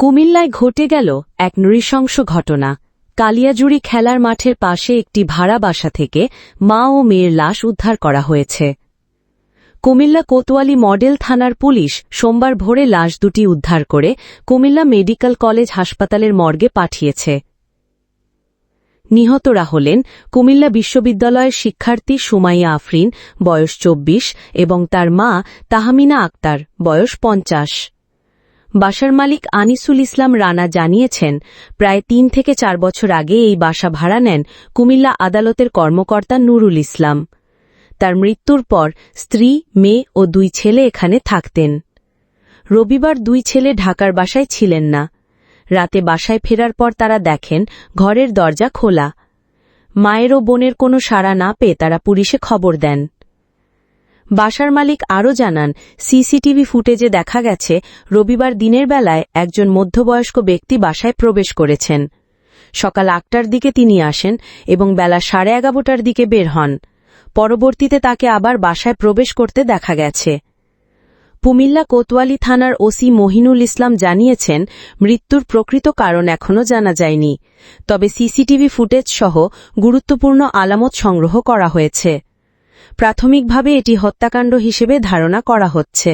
কুমিল্লায় ঘটে গেল এক নৃশংস ঘটনা। কালিয়াজুড়ি খেলার মাঠের পাশে একটি ভাড়া বাসা থেকে মা ও মেয়ের লাশ উদ্ধার করা হয়েছে। কুমিল্লা কোতোয়ালি মডেল থানার পুলিশ সোমবার ভোরে লাশ দুটি উদ্ধার করে কুমিল্লা মেডিকেল কলেজ হাসপাতালের মর্গে পাঠিয়েছে। নিহতরা হলেন কুমিল্লা বিশ্ববিদ্যালয়ের শিক্ষার্থী সুমাইয়া আফরিন, বয়স চব্বিশ, এবং তার মা তাহমিনা আক্তার, বয়স পঞ্চাশ। বাসার মালিক আনিসুল ইসলাম রানা জানিয়েছেন, প্রায় তিন থেকে চার বছর আগে এই বাসা ভাড়া নেন কুমিল্লা আদালতের কর্মকর্তা নুরুল ইসলাম। তার মৃত্যুর পর স্ত্রী, মেয়ে ও দুই ছেলে এখানে থাকতেন। রবিবার দুই ছেলে ঢাকার বাসায় ছিলেন না। রাতে বাসায় ফেরার পর তারা দেখেন ঘরের দরজা খোলা। মায়ের ও বোনের কোনো সাড়া না পেয়ে তারা পুলিশে খবর দেন। বাসার মালিক আরও জানান, সিসিটিভি ফুটেজে দেখা গেছে, রবিবার দিনের বেলায় একজন মধ্যবয়স্ক ব্যক্তি বাসায় প্রবেশ করেছেন। সকাল আটটার দিকে তিনি আসেন এবং বেলা সাড়ে এগারোটার দিকে বের হন। পরবর্তীতে তাকে আবার বাসায় প্রবেশ করতে দেখা গেছে। কুমিল্লা কোতোয়ালি থানার ওসি মহিনুল ইসলাম জানিয়েছেন, মৃত্যুর প্রকৃত কারণ এখনও জানা যায়নি। তবে সিসিটিভি ফুটেজ সহ গুরুত্বপূর্ণ আলামত সংগ্রহ করা হয়েছে। প্রাথমিকভাবে এটি হত্যাকাণ্ড হিসেবে ধারণা করা হচ্ছে।